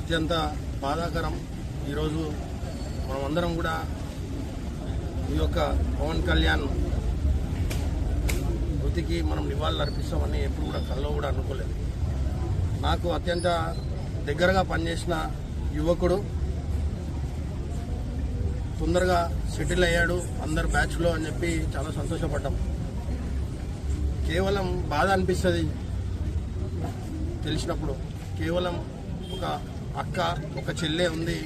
అత్యంత బాధాకరం. ఈరోజు మనమందరం కూడా ఈ యొక్క పవన్ కళ్యాణ్ మృతికి మనం నివాళులు అర్పిస్తామని ఎప్పుడు కూడా కల్లో కూడా అనుకోలేదు. నాకు అత్యంత దగ్గరగా పనిచేసిన యువకుడు తొందరగా సెటిల్ అయ్యాడు అందరు బ్యాచ్లో అని చెప్పి చాలా సంతోషపడ్డాం. కేవలం బాధ అనిపిస్తుంది తెలిసినప్పుడు. కేవలం ఒక అక్క ఒక చెల్లె ఉంది.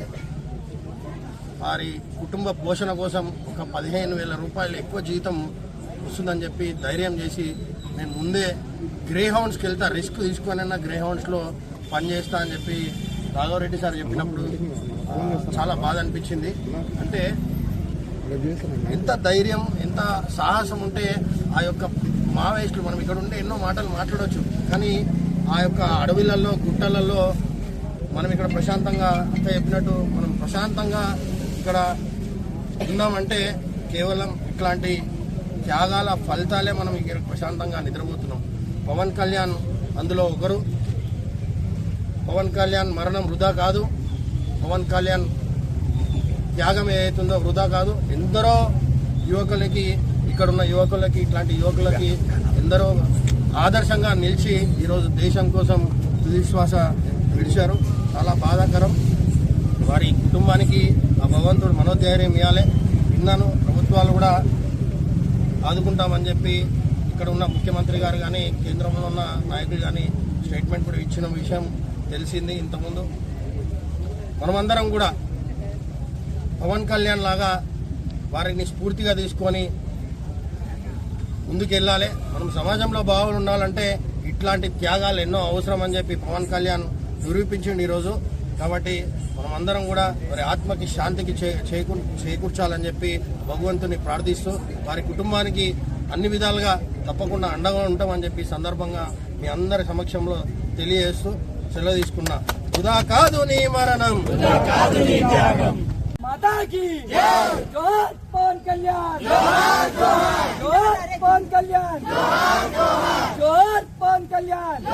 వారి కుటుంబ పోషణ కోసం ఒక పదిహేను వేల రూపాయలు ఎక్కువ జీతం వస్తుందని చెప్పి ధైర్యం చేసి నేను ముందే గ్రే హౌండ్స్కి వెళ్తా రిస్క్ తీసుకొని గ్రే హౌండ్స్లో పనిచేస్తా అని చెప్పి రాఘవరెడ్డి సార్ చెప్పినప్పుడు చాలా బాధ అనిపించింది. అంటే ఎంత ధైర్యం ఎంత సాహసం ఉంటే ఆ యొక్క మావేస్టులు మనం ఇక్కడ ఉండే ఎన్నో మాటలు మాట్లాడవచ్చు కానీ ఆ యొక్క అడవిలలో గుట్టలలో మనం ఇక్కడ ప్రశాంతంగా అంత చెప్పినట్టు మనం ప్రశాంతంగా ఇక్కడ ఉన్నామంటే కేవలం ఇట్లాంటి త్యాగాల ఫలితాలే మనం ఇక్కడ ప్రశాంతంగా నిద్రపోతున్నాం. పవన్ కళ్యాణ్ అందులో ఒకరు. పవన్ కళ్యాణ్ మరణం వృధా కాదు. పవన్ కళ్యాణ్ త్యాగం ఏదైతుందో వృధా కాదు. ఎందరో యువకులకి ఇక్కడ ఉన్న యువకులకి ఇట్లాంటి యువకులకి ఎందరో ఆదర్శంగా నిలిచి ఈరోజు దేశం కోసం తుదిశ్వాస విడిచారు. చాలా బాధాకరం. వారి కుటుంబానికి ఆ భగవంతుడు మనోధైర్యం ఇవ్వాలి. విన్నాను ప్రభుత్వాలు కూడా ఆదుకుంటామని చెప్పి ఇక్కడ ఉన్న ముఖ్యమంత్రి గారు కానీ కేంద్రంలో ఉన్న నాయకులు కానీ స్టేట్మెంట్ కూడా ఇచ్చిన విషయం తెలిసింది ఇంతకుముందు. మనమందరం కూడా పవన్ కళ్యాణ్ లాగా వారిని స్ఫూర్తిగా తీసుకొని ముందుకెళ్ళాలి. మనం సమాజంలో బాగుండాలంటే ఇట్లాంటి త్యాగాలు ఎన్నో అవసరం అని చెప్పి పవన్ కళ్యాణ్ నిరూపించండి ఈరోజు. కాబట్టి మనమందరం కూడా వారి ఆత్మకి శాంతికి చేకూర్ చేకూర్చాలని చెప్పి భగవంతుని ప్రార్థిస్తూ వారి కుటుంబానికి అన్ని విధాలుగా తప్పకుండా అండగా ఉంటామని చెప్పి సందర్భంగా మీ అందరి సమక్షంలో తెలియజేస్తూ సెలవు తీసుకున్నా. ఉదా కాదు నీ మరణం. కళ్యాణ్. కళ్యాణ్. కళ్యాణ్.